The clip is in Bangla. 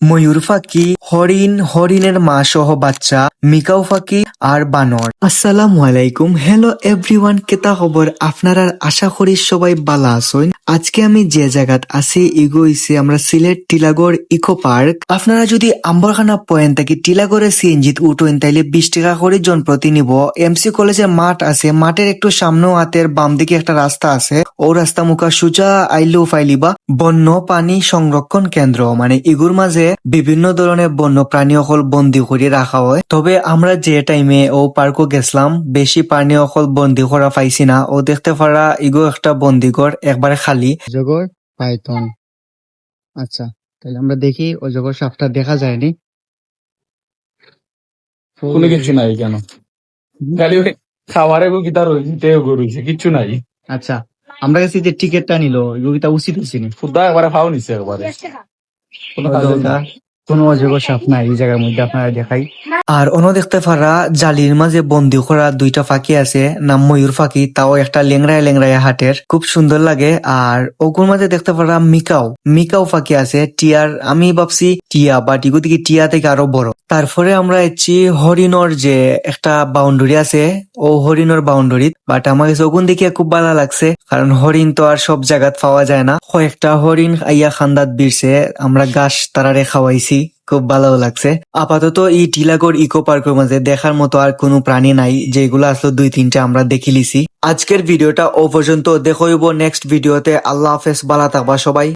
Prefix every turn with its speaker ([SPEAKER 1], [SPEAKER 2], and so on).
[SPEAKER 1] ময়ূর ফাঁকি হরিণ, হরিণের মা সহ বাচ্চা মিকাও ফাঁকি আর বানর। আসসালামু আলাইকুম। হ্যালো এভরিওয়ান কেতা খবর আপনারা আশা করি সবাই বালা আছেন। আজকে আমি যে জায়গাত আছি, ইগো হইছে আমরা সিলেট টিলাগড় ইকো পার্ক। আপনারা যদি আম্বরখানা পয়েন্ট থেকে, টিলাগড়ে সিএনজিত উঠেন, তাইলে বিশ টাকা করে জনপ্রতি নিব এমসি কলেজের মাঠ আছে, মাঠের একটু সামনেও হাতের বাম দিকে একটা রাস্তা আছে। ও রাস্তা মুখা সুজা আইলেও ফাইলিবা বন্য প্রাণী সংরক্ষণ কেন্দ্র মানে ইগুর মাঝে বিভিন্ন ধরনের বন্য প্রাণী অকল বন্দি করে রাখা হয়। তবে আমরা যে টাইমে ও পার্কও গেছিলাম বেশি প্রাণী অকল বন্দি করা পাইছি না। ও দেখতে পারা ইগো একটা বন্দিঘর একবারে খালি।
[SPEAKER 2] অজগর পাইথন। আচ্ছা তাহলে আমরা দেখি অজগর সাপটা দেখা যায়নি
[SPEAKER 3] কোনো কিছু নাই কেন? খালি খাবারে কিতা রইতে কিচ্ছু নাই।
[SPEAKER 2] আচ্ছা আমরা কাছে যে টিকিটটা নিল এগুলো উচিত হয়েছে নি?
[SPEAKER 3] খুদা একবারে খাও নিছে একবারে। কোনো
[SPEAKER 2] অজগর সাপ নাই এই জায়গার মধ্যে আপনারা দেখাই।
[SPEAKER 1] আর অন্য দেখতে পারা জালির মাঝে বন্দি করা দুইটা ফাঁকি আছে নাম ময়ূর ফাঁকি তাও একটা লেংরায় লেংরায় হাটের। খুব সুন্দর লাগে আর ওগুর মাঝে দেখতে পারা মিকাও। মিকাও ফাঁকি আছে টিয়ার আমি ভাবছি টিয়া বাট ইগু দিকে টিয়া থেকে আরও বড়। তারপরে আমরা এসছি হরিণর যে একটা বাউন্ডারি আছে, ও হরিণর বাউন্ডারি বাট আমার কাছে ওগুন দিকে খুব ভালো লাগছে, কারণ হরিণ তো আর সব জায়গাত পাওয়া যায় না। কয়েকটা হরিণ আইয়া খান্দাত বিরছে, আমরা গাছ তারারে খাওয়াইছি, খুব ভালো লাগছে। আপাতত এই টিলাগড় ইকো পার্কের মাঝে দেখার মতো আর কোনো প্রাণী নাই, যেগুলো আসলে দুই তিনটা আমরা দেখে লিছি আজকের ভিডিওটা ও পর্যন্ত দেখো নেক্সট ভিডিওতে আল্লাহ হাফেজ, বালা থাকবা সবাই।